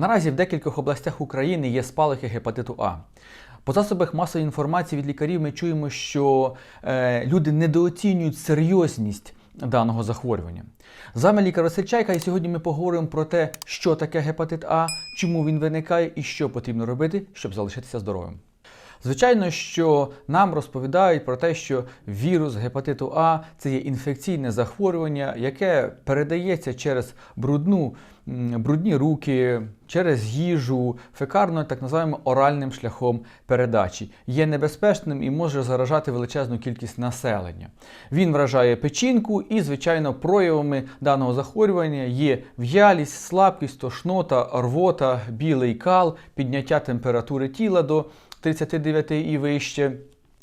Наразі в декількох областях України є спалахи гепатиту А. По засобах масової інформації від лікарів ми чуємо, що е, люди недооцінюють серйозність даного захворювання. З вами лікар Василь Чайка, і сьогодні ми поговоримо про те, що таке гепатит А, чому він виникає і що потрібно робити, щоб залишитися здоровим. Звичайно, що нам розповідають про те, що вірус гепатиту А це є інфекційне захворювання, яке передається через брудну, брудні руки, через їжу, фекарно, так називаємо оральним шляхом передачі. Є небезпечним і може заражати величезну кількість населення. Він вражає печінку і, звичайно, проявами даного захворювання є в'ялість, слабкість, тошнота, рвота, білий кал, підняття температури тіла до 39 і вище,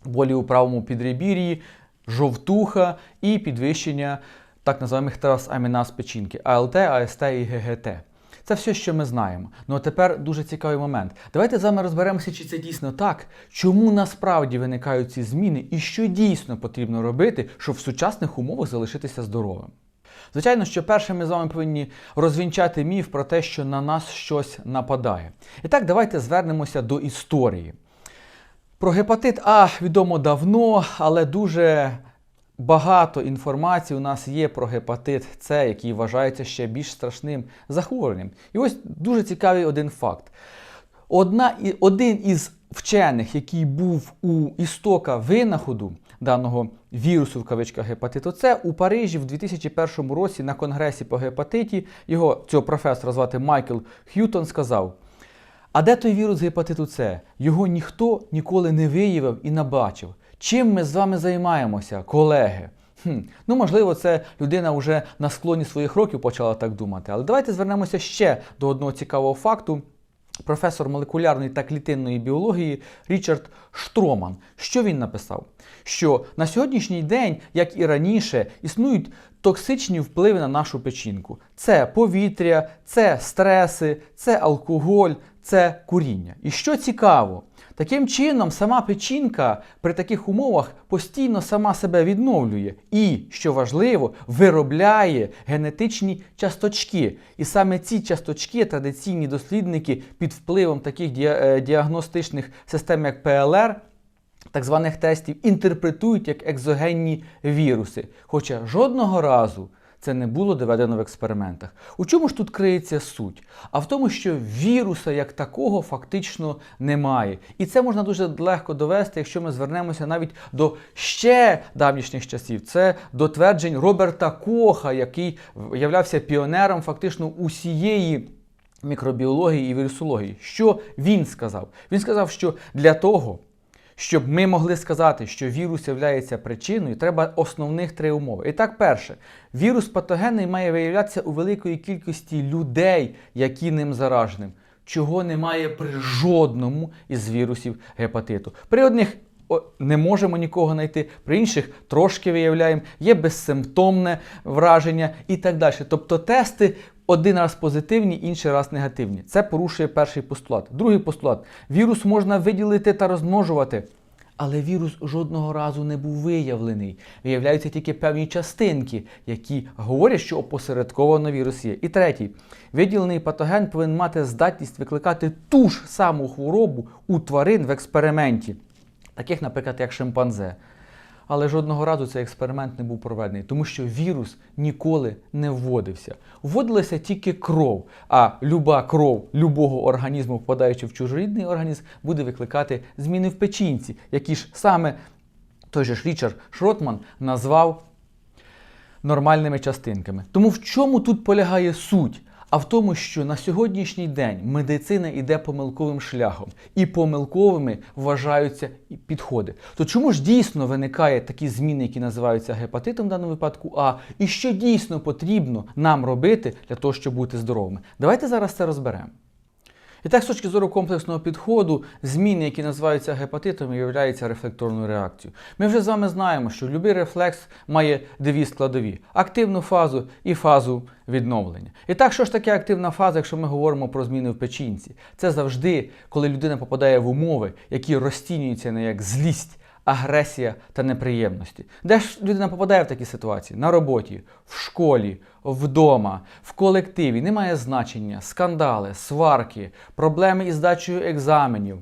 болі у правому підребір'ї, жовтуха і підвищення так називаних трансаміназ печінки АЛТ, АСТ і ГГТ. Це все, що ми знаємо. Ну а тепер дуже цікавий момент. Давайте з вами розберемося, чи це дійсно так, чому насправді виникають ці зміни і що дійсно потрібно робити, щоб в сучасних умовах залишитися здоровим. Звичайно, що перше ми з вами повинні розвінчати міф про те, що на нас щось нападає. І так, давайте звернемося до історії. Про гепатит А відомо давно, але дуже багато інформації у нас є про гепатит С, який вважається ще більш страшним захворюванням. І ось дуже цікавий один факт. Одна, один із вчених, який був у істока винаходу даного вірусу в кавичках гепатиту С, у Парижі в 2001 році на конгресі по гепатиті його цього професора звати Майкл Х'ютон сказав. А де той вірус гепатиту С? Його ніхто ніколи не виявив і не бачив. Чим ми з вами займаємося, колеги? Хм, ну, можливо, це людина вже на склоні своїх років почала так думати. Але давайте звернемося ще до одного цікавого факту. Професор молекулярної та клітинної біології Річард Штроман. Що він написав? Що на сьогоднішній день, як і раніше, існують токсичні впливи на нашу печінку. Це повітря, це стреси, це алкоголь, це куріння. І що цікаво, таким чином сама печінка при таких умовах постійно сама себе відновлює і, що важливо, виробляє генетичні часточки. І саме ці часточки традиційні дослідники під впливом таких е, діагностичних систем, як ПЛР, так званих тестів, інтерпретують як екзогенні віруси. Хоча жодного разу це не було доведено в експериментах. У чому ж тут криється суть? А в тому, що віруса як такого фактично немає. І це можна дуже легко довести, якщо ми звернемося навіть до ще давнішніх часів. Це до тверджень Роберта Коха, який являвся піонером фактично усієї мікробіології і вірусології. Що він сказав? Він сказав, що для того, щоб ми могли сказати, що вірус є причиною, треба основних три умови. І так, перше, вірус патогенний має виявлятися у великої кількості людей, які ним зараженим, чого немає при жодному із вірусів гепатиту. При одних не можемо нікого знайти, при інших трошки виявляємо, є безсимптомне враження і так далі. Тобто тести один раз позитивні, інший раз негативні. Це порушує перший постулат. Другий постулат: вірус можна виділити та розмножувати. Але вірус жодного разу не був виявлений. Виявляються тільки певні частинки, які говорять, що опосередковано вірус є. І третій, виділений патоген повинен мати здатність викликати ту ж саму хворобу у тварин в експерименті, таких, наприклад, як шимпанзе. Але жодного разу цей експеримент не був проведений, тому що вірус ніколи не вводився. Вводилася тільки кров, а люба кров любого організму, впадаючи в чужорідний організм, буде викликати зміни в печінці, які ж саме той же ж Річард Шротман назвав нормальними частинками. Тому в чому тут полягає суть? А в тому, що на сьогоднішній день медицина йде помилковим шляхом, і помилковими вважаються підходи. То чому ж дійсно виникає такі зміни, які називаються гепатитом в даному випадку, А, і що дійсно потрібно нам робити для того, щоб бути здоровими? Давайте зараз це розберемо. І так, з точки зору комплексного підходу, зміни, які називаються гепатитом, являються рефлекторною реакцією. Ми вже з вами знаємо, що будь-який рефлекс має дві складові: активну фазу і фазу відновлення. І так, що ж таке активна фаза, якщо ми говоримо про зміни в печінці? Це завжди, коли людина попадає в умови, які розцінюються не як злість, агресія та неприємності. Де ж людина попадає в такі ситуації? На роботі, в школі, вдома, в колективі. Немає значення, скандали, сварки, проблеми із здачею екзаменів.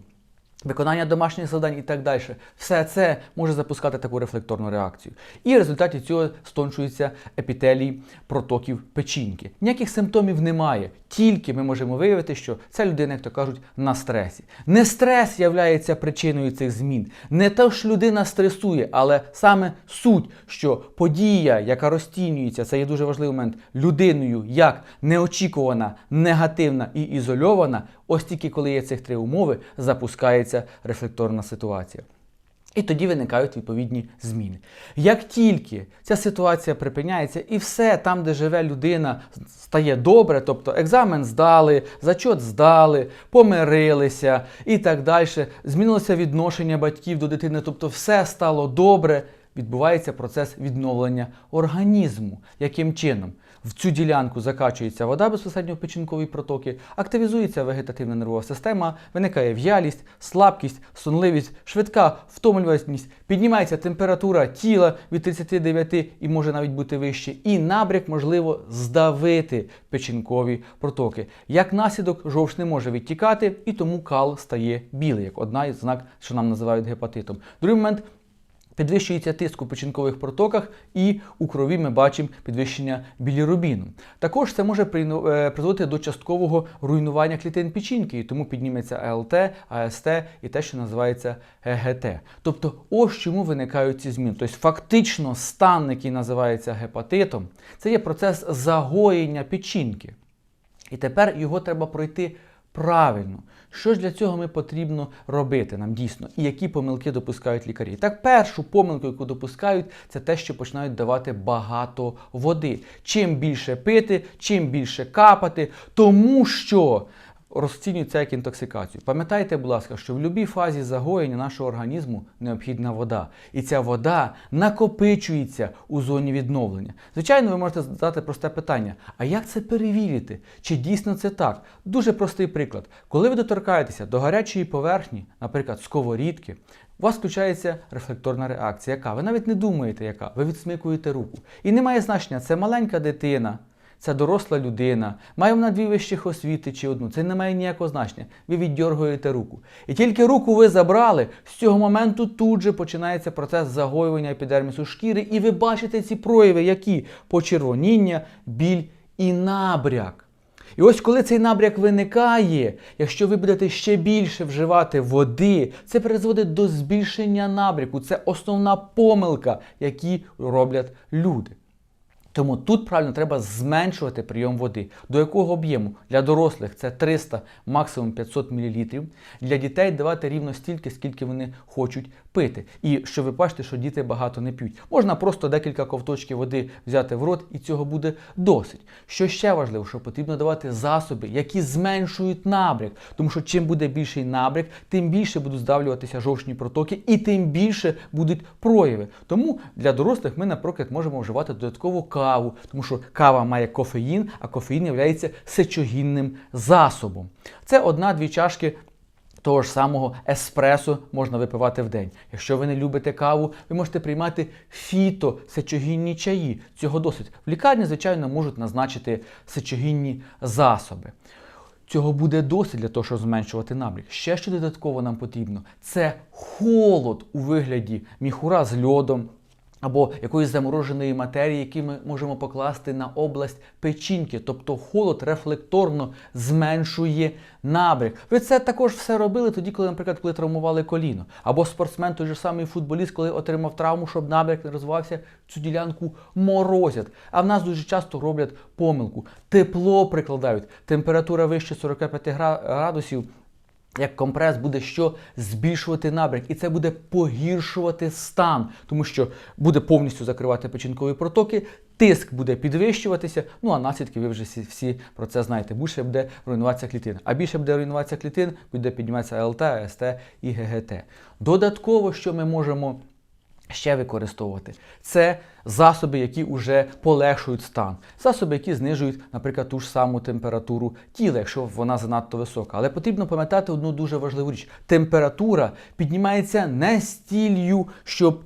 Виконання домашніх завдань і так далі. Все це може запускати таку рефлекторну реакцію. І в результаті цього стончується епітелій протоків печінки. Ніяких симптомів немає. Тільки ми можемо виявити, що ця людина, як то кажуть, на стресі. Не стрес являється причиною цих змін. Не те, що людина стресує, але саме суть, що подія, яка розцінюється, це є дуже важливий момент, людиною як неочікувана, негативна і ізольована, ось тільки коли є цих три умови, запускається рефлекторна ситуація. І тоді виникають відповідні зміни. Як тільки ця ситуація припиняється, і все там, де живе людина, стає добре, тобто екзамен здали, зачот здали, помирилися і так далі, змінилося відношення батьків до дитини, тобто все стало добре, відбувається процес відновлення організму. Яким чином? В цю ділянку закачується вода безпосередньо в печінкові протоки, активізується вегетативна нервова система, виникає в'ялість, слабкість, сонливість, швидка втомлюваність, піднімається температура тіла від 39 і може навіть бути вище, і набряк можливо здавити печінкові протоки. Як наслідок, жовч не може відтікати, і тому кал стає білий, як одна із знак, що нам називають гепатитом. Другий момент. Підвищується тиск у печінкових протоках, і у крові ми бачимо підвищення білірубіну. Також це може е, призводити до часткового руйнування клітин печінки, і тому підніметься АЛТ, АСТ і те, що називається ГГТ. Тобто, ось чому виникають ці зміни. Тобто, фактично, стан, який називається гепатитом, це є процес загоєння печінки. І тепер його треба пройти правильно. Що ж для цього ми потрібно робити нам дійсно? І які помилки допускають лікарі? Так, першу помилку, яку допускають, це те, що починають давати багато води. Чим більше пити, чим більше капати, тому що. Розцінюють це як інтоксикацію. Пам'ятайте, будь ласка, що в будь-якій фазі загоєння нашого організму необхідна вода. І ця вода накопичується у зоні відновлення. Звичайно, ви можете задати просте питання: а як це перевірити? Чи дійсно це так? Дуже простий приклад. Коли ви доторкаєтеся до гарячої поверхні, наприклад, сковорідки, у вас включається рефлекторна реакція, яка ви навіть не думаєте, яка ви відсмикуєте руку. І немає значення, це маленька дитина. Це доросла людина, має вона дві вищих освіти чи одну. Це не має ніякого значення. Ви віддьоргуєте руку. І тільки руку ви забрали, з цього моменту тут же починається процес загоювання епідермісу шкіри, і ви бачите ці прояви, які почервоніння, біль і набряк. І ось коли цей набряк виникає, якщо ви будете ще більше вживати води, це призводить до збільшення набряку. Це основна помилка, які роблять люди. Тому тут правильно треба зменшувати прийом води. До якого об'єму? Для дорослих це 300, максимум 500 мл. Для дітей давати рівно стільки, скільки вони хочуть пити. І що ви бачите, що діти багато не п'ють. Можна просто декілька ковточків води взяти в рот, і цього буде досить. Що ще важливо, що потрібно давати засоби, які зменшують набряк. Тому що чим буде більший набряк, тим більше будуть здавлюватися жовчні протоки, і тим більше будуть прояви. Тому для дорослих ми, наприклад, можемо вживати додатково каву, тому що кава має кофеїн, а кофеїн є сечогінним засобом. Це одна-дві чашки. Того ж самого еспресо можна випивати в день. Якщо ви не любите каву, ви можете приймати фіто-сечогінні чаї. Цього досить. В лікарні, звичайно, можуть назначити сечогінні засоби. Цього буде досить для того, щоб зменшувати набряк. Ще що додатково нам потрібно, це холод у вигляді міхура з льодом. Або якоїсь замороженої матерії, які ми можемо покласти на область печінки, тобто холод рефлекторно зменшує набряк. Ви це також все робили тоді, коли, наприклад, коли травмували коліно. Або спортсмен, той же самий футболіст, коли отримав травму, щоб набряк не розвивався, цю ділянку морозять. А в нас дуже часто роблять помилку. Тепло прикладають, температура вище 45 градусів. Як компрес буде що збільшувати набряк, і це буде погіршувати стан, тому що буде повністю закривати печінкові протоки, тиск буде підвищуватися. Ну а наслідки ви вже всі, про це знаєте. Більше буде руйнуватися клітин. А більше буде руйнуватися клітин, буде підніматися АЛТ, АСТ і ГГТ. Додатково, що ми можемо ще використовувати? Це засоби, які вже полегшують стан, засоби, які знижують, наприклад, ту ж саму температуру тіла, якщо вона занадто висока. Але потрібно пам'ятати одну дуже важливу річ: температура піднімається не стілью, щоб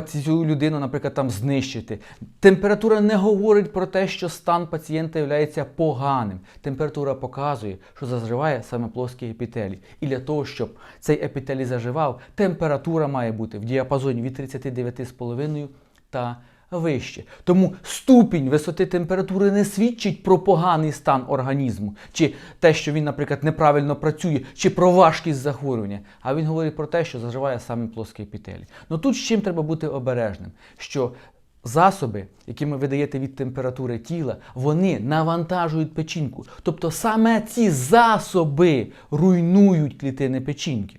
цю людину, наприклад, там знищити. Температура не говорить про те, що стан пацієнта є поганим. Температура показує, що зазриває саме плоский епітелій. І для того, щоб цей епітелій заживав, температура має бути в діапазоні від 39,5 та вище. Тому ступінь висоти температури не свідчить про поганий стан організму, чи те, що він, наприклад, неправильно працює, чи про важкість захворювання. А він говорить про те, що заживає саме плоский епітелій. Ну тут з чим треба бути обережним, що Засоби, які ви видаєте від температури тіла, вони навантажують печінку. Тобто саме ці засоби руйнують клітини печінки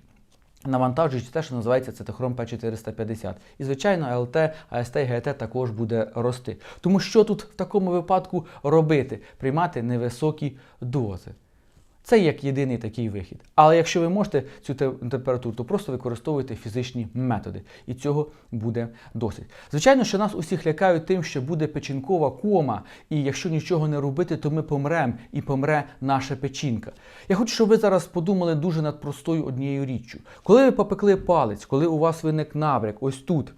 навантажуючи те, що називається цитохром П450. І, звичайно, ЛТ, АСТ і ГТ також буде рости. Тому що тут в такому випадку робити? Приймати невисокі дози. Це як єдиний такий вихід. Але якщо ви можете цю температуру, то просто використовуйте фізичні методи. І цього буде досить. Звичайно, що нас усіх лякають тим, що буде печінкова кома, і якщо нічого не робити, то ми помремо і помре наша печінка. Я хочу, щоб ви зараз подумали дуже над простою однією річчю. Коли ви попекли палець, коли у вас виник набряк, ось тут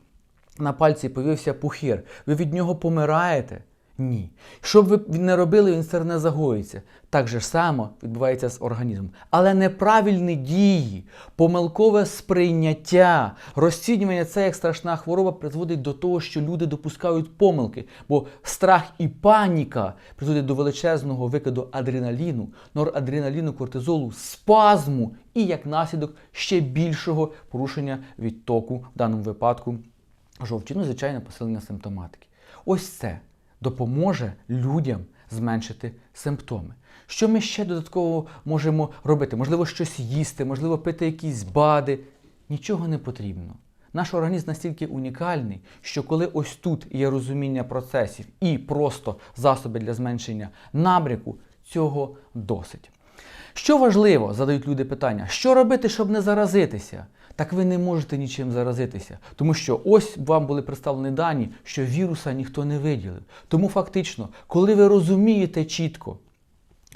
на пальці появився пухир, ви від нього помираєте. Ні. Що б ви не робили, він все не загоїться. Так же само відбувається з організмом. Але неправильні дії, помилкове сприйняття, розцінювання це як страшна хвороба призводить до того, що люди допускають помилки, бо страх і паніка призводять до величезного викиду адреналіну, норадреналіну, кортизолу, спазму і як наслідок ще більшого порушення відтоку, в даному випадку жовчі, звичайно, посилення симптоматики. Ось це допоможе людям зменшити симптоми. Що ми ще додатково можемо робити? Можливо, щось їсти, можливо, пити якісь бади. Нічого не потрібно. Наш організм настільки унікальний, що коли ось тут є розуміння процесів і просто засоби для зменшення набряку, цього досить. Що важливо, задають люди питання, що робити, щоб не заразитися? Так ви не можете нічим заразитися, тому що ось вам були представлені дані, що віруса ніхто не виділив. Тому фактично, коли ви розумієте чітко,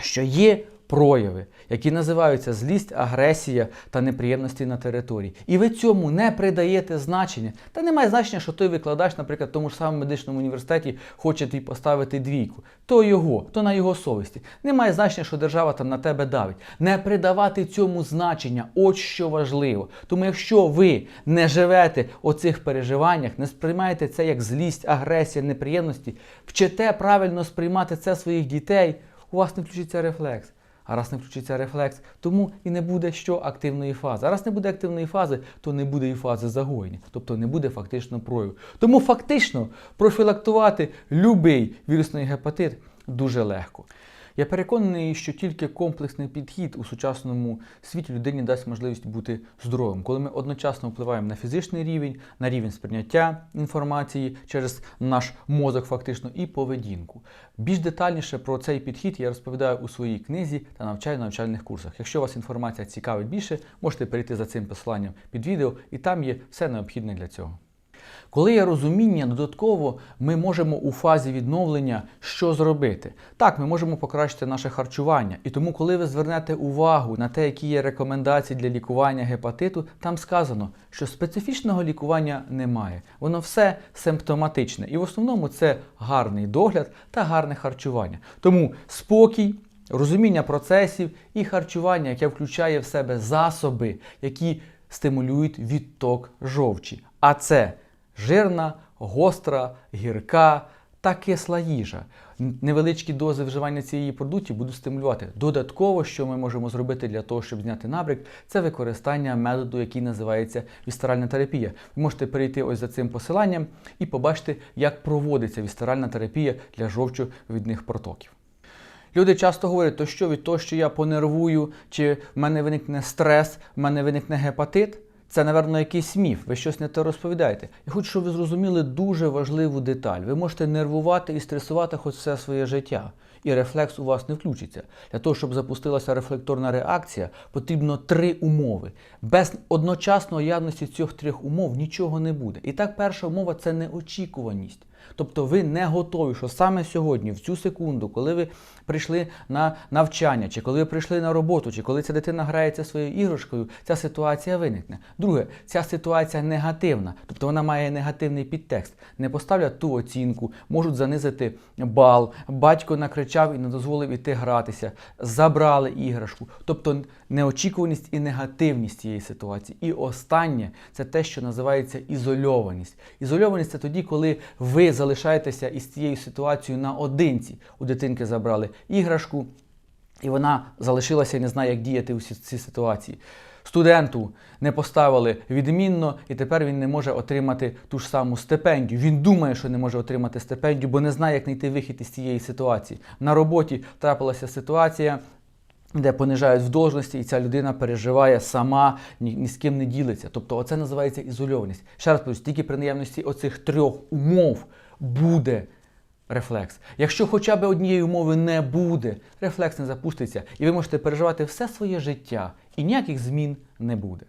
що є прояви, які називаються злість, агресія та неприємності на території. І ви цьому не придаєте значення. Та немає значення, що той викладач, наприклад, в тому ж самому медичному університеті хоче тобі поставити двійку. То його, то на його совісті. Немає значення, що держава там на тебе давить. Не придавати цьому значення, от що важливо. Тому якщо ви не живете у цих переживаннях, не сприймаєте це як злість, агресія, неприємності, вчите правильно сприймати це своїх дітей, у вас не включиться рефлекс. А раз не включиться рефлекс, тому і не буде що активної фази. А раз не буде активної фази, то не буде і фази загоєння, тобто не буде фактично прояву. Тому фактично профілактувати будь-який вірусний гепатит дуже легко. Я переконаний, що тільки комплексний підхід у сучасному світі людині дасть можливість бути здоровим, коли ми одночасно впливаємо на фізичний рівень, на рівень сприйняття інформації через наш мозок, фактично, і поведінку. Більш детальніше про цей підхід я розповідаю у своїй книзі та навчаю на навчальних курсах. Якщо вас інформація цікавить більше, можете перейти за цим посиланням під відео, і там є все необхідне для цього. Коли є розуміння, додатково ми можемо у фазі відновлення що зробити. Так, ми можемо покращити наше харчування. І тому, коли ви звернете увагу на те, які є рекомендації для лікування гепатиту, там сказано, що специфічного лікування немає. Воно все симптоматичне. І в основному це гарний догляд та гарне харчування. Тому спокій. Розуміння процесів і харчування, яке включає в себе засоби, які стимулюють відток жовчі. А це жирна, гостра, гірка та кисла їжа. Невеличкі дози вживання цієї продуктів будуть стимулювати. Додатково, що ми можемо зробити для того, щоб зняти набряк, це використання методу, який називається вістеральна терапія. Ви можете перейти ось за цим посиланням і побачити, як проводиться вістеральна терапія для жовчовідних протоків. Люди часто говорять, то що від того, що я понервую, чи в мене виникне стрес, в мене виникне гепатит. Це, напевно, якийсь міф, ви щось не те розповідаєте. Я хочу, щоб ви зрозуміли дуже важливу деталь. Ви можете нервувати і стресувати хоч все своє життя. і рефлекс у вас не включиться. Для того, щоб запустилася рефлекторна реакція, потрібно три умови. Без одночасної явності цих трьох умов нічого не буде. І так, перша умова це неочікуваність. Тобто ви не готові, що саме сьогодні, в цю секунду, коли ви прийшли на навчання, чи коли ви прийшли на роботу, чи коли ця дитина грається своєю іграшкою, ця ситуація виникне. Друге, ця ситуація негативна, тобто вона має негативний підтекст. Не поставлять ту оцінку, можуть занизити бал, батько накричав і не дозволив іти гратися, забрали іграшку. Тобто неочікуваність і негативність цієї ситуації. І останнє це те, що називається ізольованість. Ізольованість це тоді, коли ви залишаєтеся із цією ситуацією наодинці. У дитинки забрали іграшку, і вона залишилася і не знає, як діяти у ці- цій ситуації. Студенту не поставили відмінно, і тепер він не може отримати ту ж саму стипендію. Він думає, що не може отримати стипендію, бо не знає, як знайти вихід із цієї ситуації. На роботі трапилася ситуація. Де понижають в должності, і ця людина переживає сама, ні, ні з ким не ділиться. Тобто, оце називається ізольованість. Ще раз повторюсь, тільки при наявності оцих трьох умов буде рефлекс. Якщо хоча б однієї умови не буде, рефлекс не запуститься, і ви можете переживати все своє життя, і ніяких змін не буде.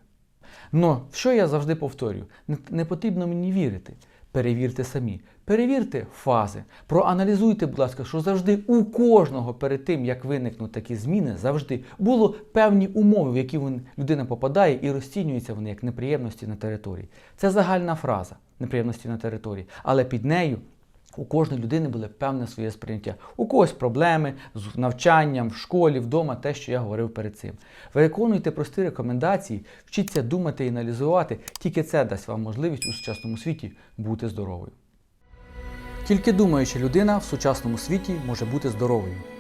Но що я завжди повторюю, не, потрібно мені вірити. Перевірте самі. Перевірте фази. Проаналізуйте, будь ласка, що завжди у кожного перед тим, як виникнуть такі зміни, завжди було певні умови, в які людина попадає і розцінюються вони як неприємності на території. Це загальна фраза неприємності на території, але під нею у кожної людини було певне своє сприйняття. У когось проблеми з навчанням, в школі, вдома, те, що я говорив перед цим. Виконуйте прості рекомендації, вчіться думати і аналізувати. Тільки це дасть вам можливість у сучасному світі бути здоровою. Тільки думаюча людина в сучасному світі може бути здоровою.